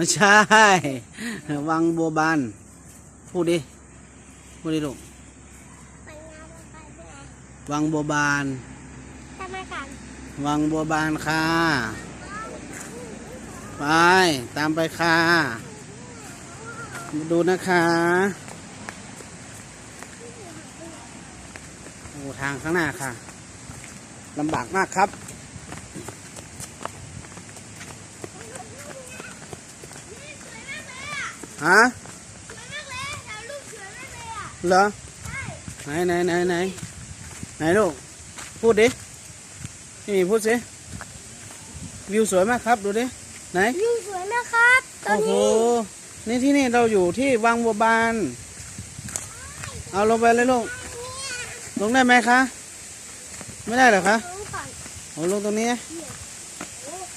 ไม่ใช่ วังบัวบาน พูดดิ พูดดิลูกไปงานไปไปไหนวังบัวบานทำไมกันวังบัวบานค่ะ ไป ตามไปค่ะ ดูนะคะ โอ้ ทางข้างหน้าค่ะลำบากมากครับ ฮะสวยมากเลยถ่ายรูปสวยมากเลยอะเหรอใช่ไหนไหนไหนไหนไหนลูกพูดดิพี่หมีพูดสิวิวสวยมากครับดูดิไหนวิวสวยมากครับตอโอ้นโหนี้นี่ที่นี่เราอยู่ที่วังบัวบาน เอาลงไปเลยลูกลงได้ไหมคะ ไม่ได้เหรอคะรู้ก่อนเอาลงตรงนี้นะ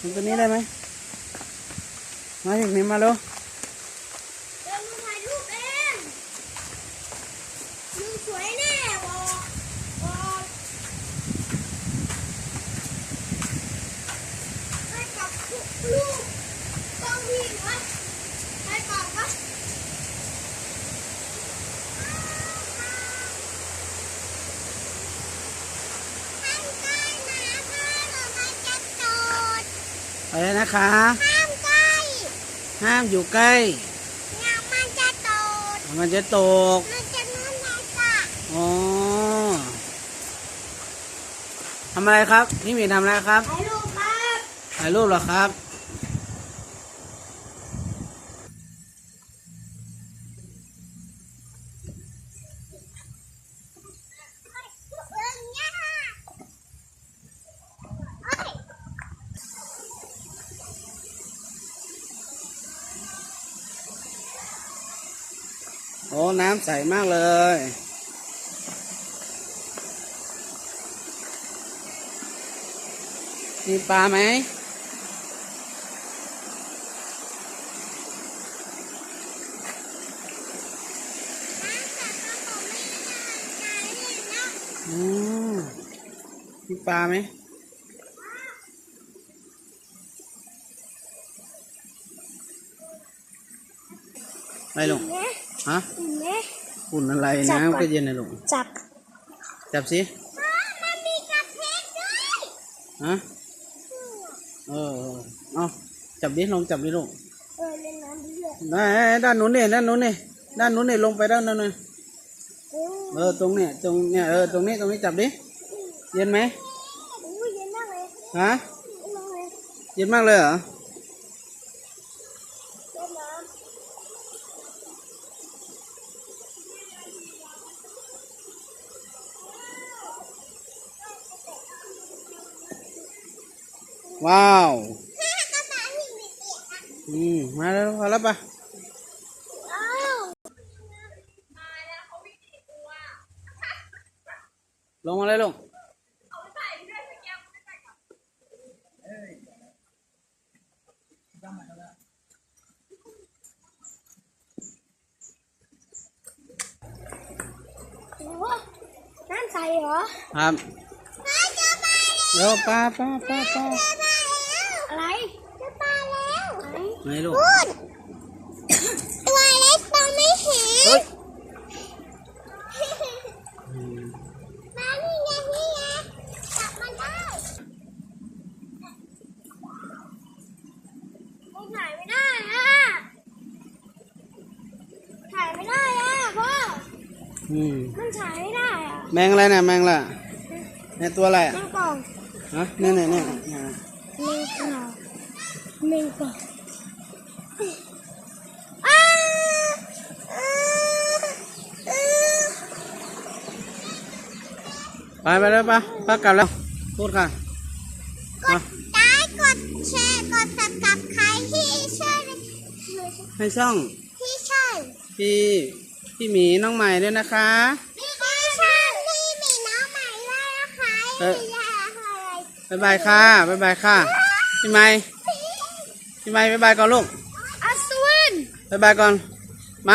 ลงตรงนี้ได้ไหมมาอีกนิดมาเร็ว เดินมาถ่ายรูปเองวิวสวยแน่บอกบอกให้กับทุกลูกต้องวิ่งวะให้ก่อนวะ ห้ามใกล้นะพ่อหนูมันจะโดด ไปเลยนะคะ ห้ามใกล้ห้ามอยู่ใกล้เดี๋ยวมันจะโดดมันจะตก มันจะนู่นในสระอ๋อทำอะไรครับ นี่หมีทำอะไรครับถ่ายรูปครับถ่ายรูปเหรอครับ อ้น้ำใสมากเลยมีปลาไหมมีปลาไหมไปลง ฮะเห็นไหมอุ่นอะไรจับก่อนน้ำก็เย็นนะลูกจับ จับสิอ้ามันมีกระเพาะด้วยฮะเออเออเอาจับดิลงจับดิลูกเออเล่นน้ำด้วยได้ด้านนู้นเนี่ยด้านนู้นเนี่ยด้านนู้นเนี่ยลงไปด้านนู้นเนี่ยโอ้เออตรงเนี่ยตรงเนี่ยเออตรงนี้ตรงนี้จับดิเย็นไหมโหเย็นมากเลยฮะเย็นมากเลยเย็นมากเลยเหรอ เล่นน้ำ ว้าวฮ่ากระต่ายวิ่งไปเตะอะอืม มาแล้วพอแล้วปะอ้าวลงมาเลยลงโอ้โหน้ำใสเหรอ ครับมาเจอปลาแล้วเดี๋ยวปลาปลาปลาปลา อะไรเจอปลาแล้ว ไหนไหนลูกพูดตัวเล็กมองไม่เห็นเฮ้ยอืมมานี่ไงนี่ไงจับมันได้มันถ่ายไม่ได้อะถ่ายไม่ได้อะพ่ออืมมันถ่ายไม่ได้อะแมงอะไรน่ะแมงล่ะเนี่ยตัวอะไรแมอะงป่องฮะเนี่ยเนี่ยเนี่ยเนี่ยแมงป่องแมงป่องอ้าอ้าอ้า ไปไปแล้วปะปะกลับแล้วพูดค่ะ กดไลค์กดแชร์กดสับกับใครที่ช่วยให้ช่อง ที่ช่วยพี่พี่หมีน้องใหม่ด้วยนะคะที่ช่วยที่มีน้องใหม่ด้วยนะคะเออยาอะไรบ๊ายบายค่ะบ๊ายบายค่ะ พี่ใหม่พี่ใหม่บ๊ายบายก่อนลูกอัศวิน บ๊ายบายก่อนไหม